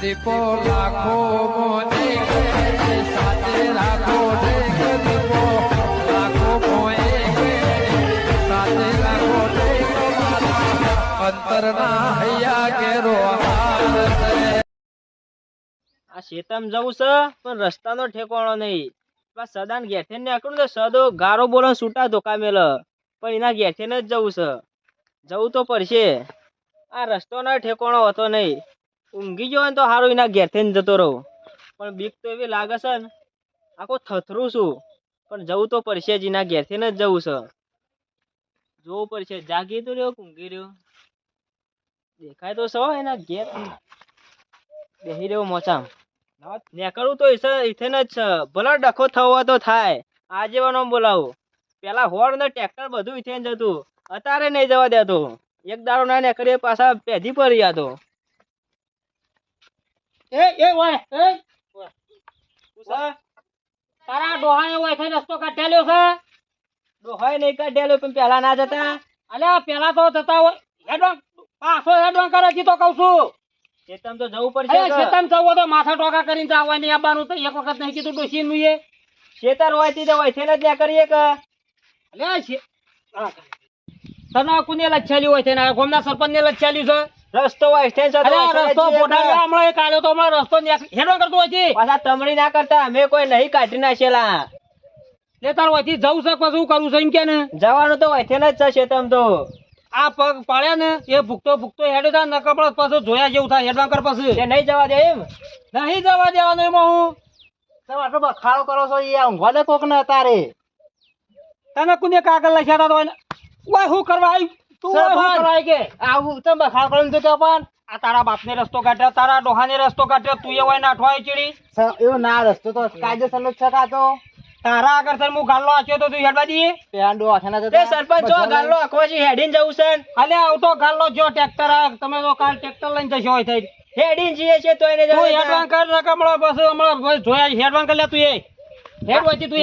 દીપો લાખો મોને સાથે રાખો દીપો. લાખો મોએ આ શેતમ જવું છે, પણ રસ્તાનો ઠેકાણો નહીં. પેલા સદાન ઘેઠે નીકળું તો સદો ગારો બોલો છૂટા ધોકા મેલ. પણ એના ઘેઠે જ જવું છે. જવું તો પડશે. આ રસ્તોનો ઠેકાણો હતો નહીં. ઊંઘી ગયો ને તો સારું એના ઘેરથી જ જતો રહું. પણ બીક તો એવી લાગે છે ને, આખો થથરું છું. પણ જવું તો પડશે જ, એના ઘેરથી જ જવું છે. જોવું પડશે, જાગી તો રહ્યો ઊંઘી રહ્યો? દેખાય તો સૌ એના ઘેર. બેહી રહ્યો મોચામ નીકળવું તો ઇથે જ છે. ભલે ડખો થવો તો થાય. આજે વાનો બોલાવું. પેલા હોળ ને ટ્રેક્ટર બધું ઇથે જતું. અત્યારે નહીં જવા દેતો. એક દારો ના નીકળીએ, પાછા પેધી પડી જતો એ એ ઓય એ. તારા ડોહાએ ઓય થઈ રસ્તો કાઢેલો છે? ડોહાય નહીં કાઢેલો પણ પેલા ના જતા. અલ્યા પેલા તો જતા હોય. પાછો હેડવાં કરે છે તો કહું છું. ચેતમ તો જવું પડશે કે. જવું તો માથા ટોકા કરીને જવા નહીં આવવાનું તો એક વખત નહીં કીધું ડોશીનું એ. ખેતર હોય તે હોય છે ને જ નીકળીએ કે? અલ્યા છે તને કોને લચ્છાલી હોય છે ને? ગોમના સરપંચ ને લચ્છાલી છે? રસ્તો હોય છે ને અરે રસ્તો હોય છે ને ફોટાડ્યો હમણાં એક આલ્યો તો હમણાં રસ્તો ન્યા- કરતો હોય પાછા ના કરતા અમે કોઈ નહીં કાઢી નાખેલા. લે તાર હોય જવું છે પછી શું કરવું છે એમ કે ને? જવાનું તો હોય જ છે ચેતમ તો. આ પગ પાડ્યા ને એ ભૂખતો ભૂખતો હેડે થાય નકર પડે પછી જોયા જેવું થાય હેડવાં કર પછી. એ નહીં જવા દે એમ? નહીં જવા દેવાનું એમાં હું. તમે આટલો બખાડો કરો છો એ ઊંઘવા દે કોક ને તારે તને કોને કાગળ લખ્યા હતા તો ઓય હું કરવા તું ઓય હું સરપંચ. કરવા આવી કે? આવું તમે બખાડો કરો તો કે આ તારા બાપને રસ્તો કાઢ્યો તારા ડોહાને રસ્તો કાઢ્યો તું એ હોય નાઠવાય ચીડી. એવો ના રસ્તો તો કાયદેસર નો છે કાતો તારા આગળ સર હું ગાલ્લો આચ્યો તો તું હેડવા દઈએ પેંડો આથાના જતા સરપંચ જો ગાલ્લો આખો છે હેડીન જવું છે. અલે આવતો ગાલ્લો જો ટ્રેક્ટર તમે તો કાલ ટ્રેક્ટર લઈને જશો હોય થઈ હેડીન જઈએ છે તો એને હેડવાન કર બસ હમણાં જોયા હેડવાન કર લે તું એ. હેડ તું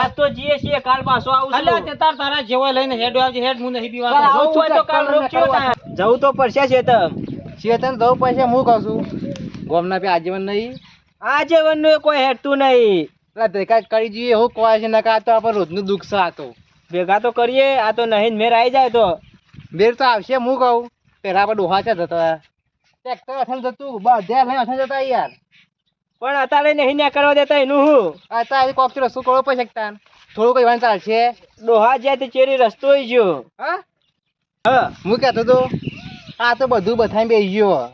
આજ તો છીએ કાલ પાછો આવું તે તાર તારા જેવો લઈને હેડ આવજે હેડ હું નહીં પણ પીવા હોય તો કાલ રોકજો જવું તો પડશે ચેતમ ચેતન જવું પડશે હું કહું છું. ગોમના પે આજીવન નહીં? આજે વનનું કોઈ હેડતું નહીં. એટલે ભેગા કરી જોઈએ હું છે નકા તો આપણે રોજનું દુઃખ છે આ તો. ભેગા તો કરીએ આ તો નહીં મેર આવી જાય તો. મેર તો આવશે હું કહું. પેલા આપણે ડોહા છે જતા. ટ્રેક્ટર અઠાણ જતું બધે અઠાણ જતા યાર. પણ અત્યારે નહીં ન્યા કરવા દેતા એનું હું? અત્યારે કોક કોક રસ્તો કરવો પડી શકતા થોડું કઈ વાંચા છે? ડોહા જાય તે ચેરી રસ્તો હોય ગયો. હા? હા. હું કહેતો તો આ તો બધું બધાને બેસી ગયો.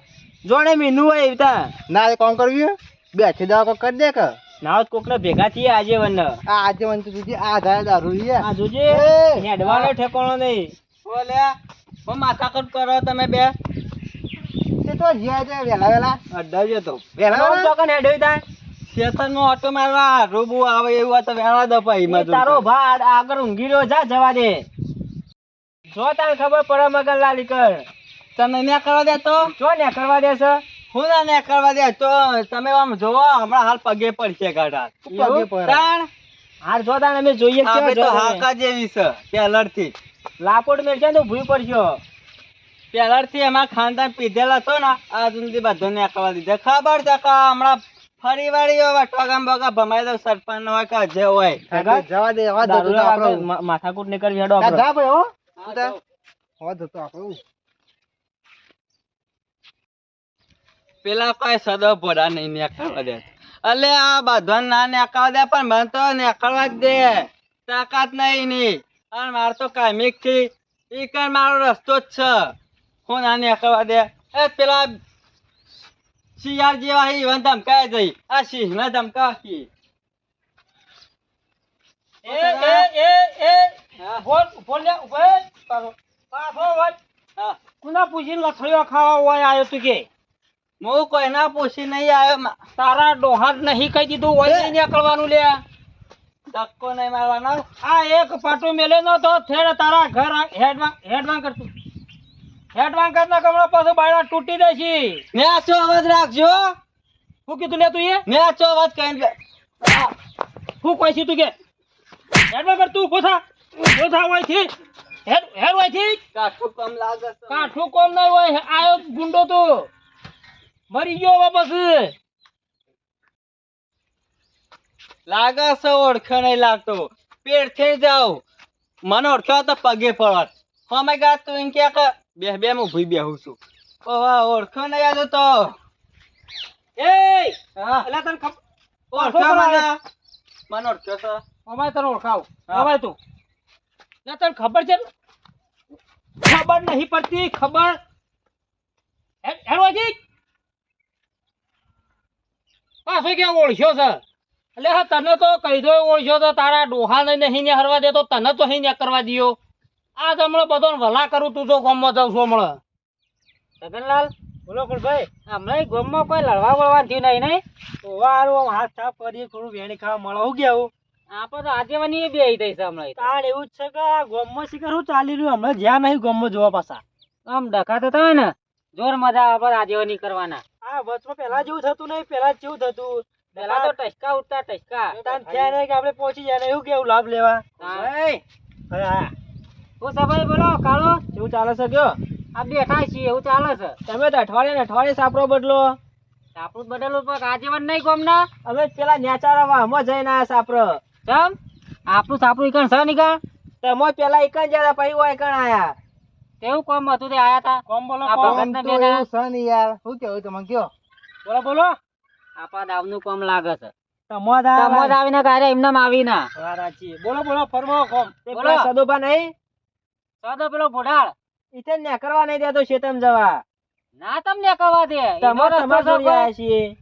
જોણે મીનું હોય એવતા ના એ કોણ કરવું બેઠી દવા કોક કરી દે કે? ના કોક ને ભેગા થઈએ આજે વન આ આજે વન તું જોજે આ ધારે દારૂ છે. આ જોજે. એ! હેડવાનો ઠેકાણો નહીં. બોલે માથા કરો તમે બે. તે તો જ્યાં છે વહેલા વહેલા. અડાવજો તો. વહેલા નવ વહેલા? ચોકન હેડ્યો તા શેતનમાં ઓટો મારવા રોબુ આવે એવું હોય તો વેણા દો પાઈ તારો ભા આગળ ઊંઘી રહ્યો જા જવા દે. જો તાર ખબર પડે મગન લાલી કર. તમે મેં કરવા દે તો? જો ને કરવા દે છે? હું ના ને કરવા દે? તો તમે આમ જોવો હમણાં હાલ પગે પડશે ગાડા પગે પડે. હાર જો તાણ અમે જોઈએ તો હાકા જેવી છે પહેલરથી લાપોડ મેળશે ને તો ભૂઈ પડશો. પહેલરથી એમાં ખાનદાન પીધેલા હતો ને આ સુધી બધો ને દીધા. ખબર છે કે હમણાં ફરી વાળી હવે ટોગામ બોગા ભમાઈ દઉં સરપંચ હોય કે જે હોય. જવા દે તો આગળ આપણો. માથાકૂટ નીકળી હેડો આપણો. જા ભાઈ હો. જા. હવા આપણો. પેલા કોઈ સદો ભોડા નહીં નીકળવા દે. અલે આ બધા ના નેકાવા દે પણ મને તો નીકળવા જ દે. તાકાત નહીં ની અને મારે તો કામિકથી એ કઈ મારો રસ્તો જ છે. હું ના નીકળવા દે? એ પેલા શિયાળ જેવા ઈવન ધમકાય જઈ આ સિંહ ને ધમકાવી એ એ એ એ બોલ બોલ લે ઉભે તારો પાછો વાત હા. કુના પૂછીને લથડીઓ ખાવા હોય આયો તું કે? હું કોઈના પૂછી નહીં આવ્યો તારા ડોહાર નહીં કહી દીધું હોય નહીં નીકળવાનું લે. ધક્કો નહીં મારવાનો. આ એક પાટું મેલે નો તો થેડ તારા ઘર હેડમાં હેડવાં કરતું. હેડવાં કરના કમળા પાછું બાયડા તૂટી દેશે મેં આછો અવાજ રાખજો. શું કીધું લે તું એ? મેં આછો અવાજ કઈ શું કોઈ છે તું કે? હેડવાં કર તું પોથા પોથા હોયથી હેડ હેડ હોયથી કાઠું કમ લાગે છે. કાઠું કોમ નહીં હોય આયો ગુંડો તું. મરી ગયો વાપસ. લાગે છે ઓળખ્યો નહીં લાગતો. પેટ થઈ જાવ. મને ઓળખ્યો તો પગે પડત અમે ગા તું એમ કે કે બે બે હું ભૂઈ બેહું છું. ઓવા ઓળખો ને યાદ તો. એ હા. એલા તને ખબર ઓળખો મને. મને ઓળખ્યો છે અમારે તને ઓળખાવ. અમારે તું. ના તને ખબર છે ખબર નહીં પડતી ખબર. હેડવાજી પાછો ક્યાં ઓળખ્યો છે? એટલે હા તને તો કહી દો ઓળખ્યો તો તારા નહીં ને હરવા દે તો તને તો અહીં કરવા દિયો. આ હમણાં બધો ભલા કરું તું તો ગામમાં જાઉં છું હમણાં. છગનલાલ બોલો ભાઈ હમણાં ગામમાં કોઈ લડવા વળવા થયું નહીં નહીં? વારું હાથ સાફ કરી થોડું વેણી ખાવા મળે હું ગયા. આપણે તો આગેવાની બે થઈ છે હમણાં તાણ એવું જ છે કે ગામમાં શિખર શું ચાલી રહ્યું? હમણાં જ્યાં નહીં ગામમાં જોવા પાછા. આમ ડખા તો હોય ને જોર મજા આપણે પણ આગેવાની કરવાના. આ વચમાં પેલા જેવું થતું નહીં પેલા જેવું થતું. પેલા તો ટચકા ઉઠતા ટચકા. તાન થયા નહીં કે આપણે પહોંચી જાય ને એવું કેવું લાભ લેવા. હા. સભાઈ બોલો કાળો? શું ચાલે છે કયો આ બેઠા છીએ એવું ચાલે છે? તમે તો અઠવાડિયે ને અઠવાડિયે સાપરો બદલો. આપણું બદલવું પણ આજીવન નહીં ગામના? અમે પેલા ન્યાચારા વાહમાં જઈને આવ્યા સાપરો. ચમ? આપણું સાપરું ઈકણ છે નીકળ તમે પેલા એકન જતા પછી હોય એકન આયા. તેવું કોમ હતું તે આયા તા? કોમ બોલો સન યાર. શું કેવું તમે કયો બોલો બોલો. આપા દાવનું કોમ લાગે છે. તમો જ આવીને ગારે એમને આવી ના વારાચી. બોલો બોલો ફરમો કોમ. બોલો. સદોબા નહીં? સદો પેલો ભોડાળ. ઇથે ને કરવા નહીં દેતો શેતમ જવા. ના તમને કરવા દે. તમે એનો રસ્તો તમાર છે આયા છીએ.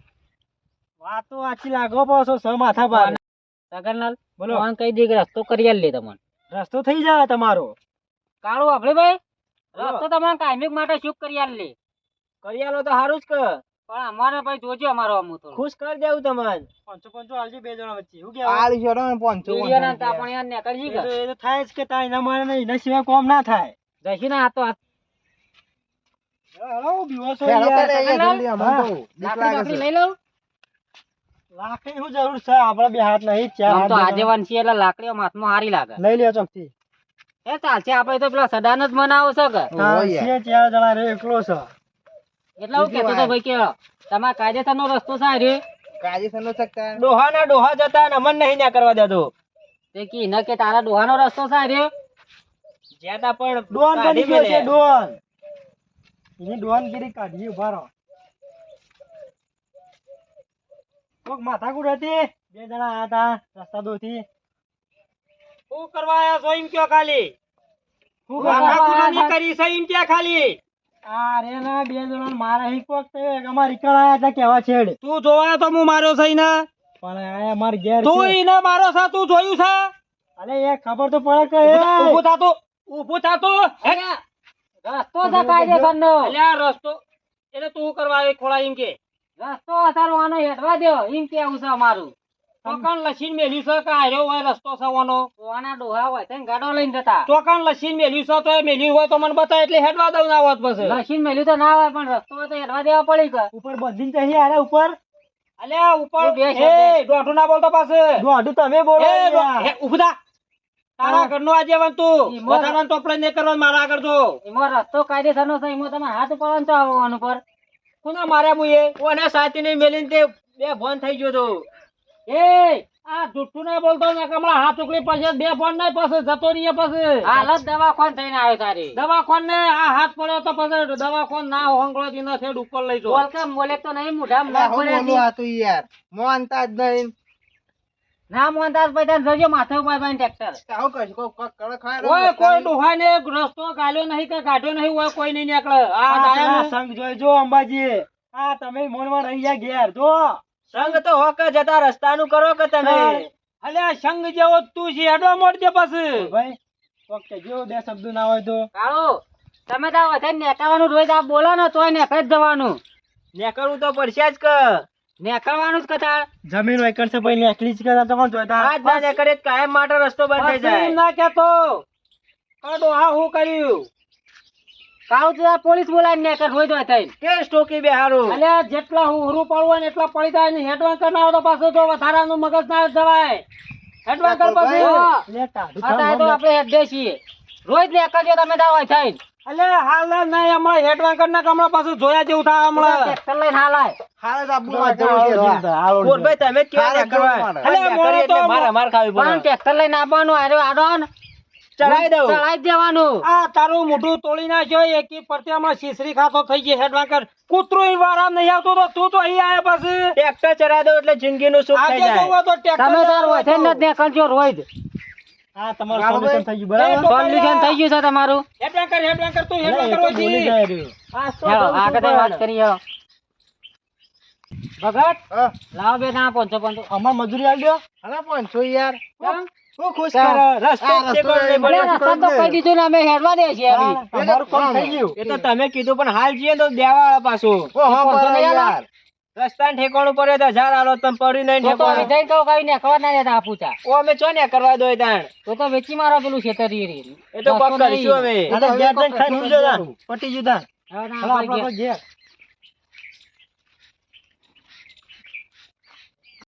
વાતો આછી લાગો પાછો સ માથા પર. સગનલાલ બોલો. ફોન કહી દે કે રસ્તો કરી આલ લે તમને. રસ્તો થઈ જાય તમારો. કાળો આપણે ભાઈ. રસ્તો તમને કાયમિક માટે શું કરી આલ લે. કરી આલો તો સારું જ કે પણ અમારે ભાઈ જોજો અમારો અમુ તો ખુશ કરી દેવું તમને. પાંચસો પાંચસો આલજો બે જણા વચ્ચે. શું તા પણ યાર નીકળજી કે એ તો થાય જ કે તાય ના મારે નહીં એના સિવાય કોમ ના થાય. જશી ના આ તો હેલો, બીવો છો હેલો, યાર. કરે, યાર, જલ્દી આમ તો. લાકડી બાકડી લઈ લઉં? લાકડી શું જરૂર છે? આપડે બે હાથ નહીં ચાર હાથ તો આજેવાન છીએ એટલે લાકડીઓ હાથમાં હારી લાગે. લઈ લ્યો ચોકથી. એ ચાલશે આપણે તો પેલા સદાન જ મનાવો છે કે? હા, ચાર જણા રે એકલો છે. એટલે હું કહેતો તો ભાઈ કે તમારા કાયદેસરનો રસ્તો છે રે ડોહા ના ડોહા જતા ને અમન નહીં ના કરવા દેતો. તે કી ન કે તારા ડોહાનો રસ્તો છે જ્યાં પણ ડોન બની ગયો છે ડોન એની ડોનગીરી કાઢી ઊભા રહો. કોક માથાકૂટ હતી? બે જણા આયા તા રસ્તા દોથી શું કરવા આયા છો એમ કયો ખાલી? માથાકૂટની કરી છે એમ ક્યાં ખાલી? આ રે ના બે જણા મારે કોક તે અમારી આયા તા કેવા છેડ. તું જોવા તો હું માર્યો છે ને પણ આયા માર ઘેર તું ઈને મારો છે તું જોયું છે? અરે એ ખબર તો પડે કે ઊભું થાતું થા થાતું રસ્તો છે કાયદેસરનો અલ્યા રસ્તો એટલે તું કરવા આવે ખોળા એમ કે. રસ્તો અસારો આનો હેઠવા દો એમ કેવું છે અમારું. ચોકાન લસીન મેલ્યું છે કે આર્યો હોય રસ્તો છે વાનો આના ડોહા હોય તેને ગાડો લઈને જતા. ચોકાન લસીન મેલ્યું છે તો એ મેલ્યું હોય તો મને બતાય એટલે હેડવા દઉં ના આવત પછી. લસીન મેલ્યું તો ના હોય પણ રસ્તો હોય તો હેડવા દેવા પડી કે. ઉપર બંધીને જઈએ આરે ઉપર. અલ્યા ઉપર એ દોઢું ના બોલતો પાસે દોઢું તમે બોલો એ તારા ઘરનો આજેવાન તું. ઈ ટોપડે ને કરવા મારા આગળ જો. એમાં રસ્તો કાયદેસરનો છે એમાં તમે હાથ પડવાનું તો આવવાનું પર. કોના માર્યા મુએ ઓને સાથી નહીં મેલીને તે બે ફોન થઈ ગયો તો? એ આ જુઠ્ઠું ના બોલતો ને કમળા હાથ ઉકળી પછી બે ફોન નહીં પછી જતો રહીએ પછી. હાલત દવાખાન થઈને આવ્યો તારી. દવાખાન ને આ હાથ પડ્યો તો પછી દવાખાન ના હોંગળો થી ના થેડ ઉપર લઈ જો બોલ કે તો નહીં મોઢામાં ના પડ્યા છે. ના મોહનદાસ ભાઈ તારે જોજો માથે ઉપર ભાઈ ટ્રેક્ટર ઓય કોઈ ડોહાને રસ્તો ગાલ્યો નહીં કે કાઢ્યો નહીં ઓય કોઈ નહીં નીકળે. આ દાયાનો સંગ જોઈ જો અંબાજી. આ તમે મોનમાં રહી ગયા ઘેર જો. સંગ તો હોક જતા રસ્તાનું કરો કે તમે? અલ્યા સંગ જેવો તું છે હેડો મોડ દે પછી ભાઈ ઓકે જેવો બે શબ્દ ના હોય તો? કાળો તમે તો વધારે નેકાવાનું રોજ આ બોલો ને તોય નેકળ જ જવાનું. નેકળવું તો પડશે જ કે. નેકળવાનું જ કથા જમીન હોય છે પછી નેકળી જ કથા તો કોણ જોતા? આજ ના નેકળે કાયમ માટે રસ્તો બંધ થઈ જાય. ના કેતો કડો હા હું કર્યું? કાળું તો પોલીસ બોલાવી ને કર હોય થઈને કે સ્ટોકી બેહારું અલ્યા જેટલા હું હુરું પડવું હોય ને એટલા પડી જાય ને હેડવા કર ના તો પાછો તો વધારાનું મગજ ના જવાય. હેડવા કર પછી. હા. લે તો આપણે હેડે છીએ રોજ નેકળજો તમે દાવા થઈ અલે હાલ ના નહીં હમણાં હેડવાન કરના કમળા પાછું જોયા જેવું થાય હમણાં. ટ્રેક્ટર લઈને હાલ આય હારે જ વાત જવું છે. પોરભાઈ તમે જ કેવા નેકળવા. જવું મારે. તો મારા માર ખાવી પણ પડે ટ્રેક્ટર લઈને આવવાનું આરે આડો ને. ચડાઈ દઉં. ચડાવી દેવાનું. આ તારું મોઢું તોડી નાખ્યો એકી પરથી શીશરી ખાતો થઈ ગઈ હેડવાકર કૂતરું ઈ વારામ નહીં આવતો તો તું તો અહીં આયા પછી. ટ્રેક્ટર ચડાવી દઉં એટલે જિંદગીનું સુખ થઈ જાય. તો ટ્રેક્ટર તમે તાર વધે ન. જ નીકળજો રોજ. હા તમારું બરાબર. થઈ ગયું બરાબર? સોલ્યુશન થઈ ગયું છે તમારું. હેડવાકર હેડવાકર તું હેડવાકર હોય જી. આ છું વાત પણ. ભગત હા. બે ના પાંચસો પાંચસો. અમાર મજૂરી આલજો અરે પાંચસો યાર? હું ખુશ કર રસ્તો રસ્તો તો કહી દીધું ને અમે હેડવા દે છીએ હવે. તમારું થઈ ગયું એ તો તમે કીધું પણ હાલ જઈએ તો દેવા પાછું. ઓ હા પાંચસો બરાબર નહીં યાર. રસ્તાને ઠેકાણું પડે તો હજાર આલો તમે પડી નહીં ઠેકાણું. વિજય કહો કઈ ના આપું ચા ઓ અમે ચો ને કરવા દો તાણ? તો તો વેચી મારો પેલું એ તો કોક કરીશું અમે. પટી ના આપણે. ઘેર.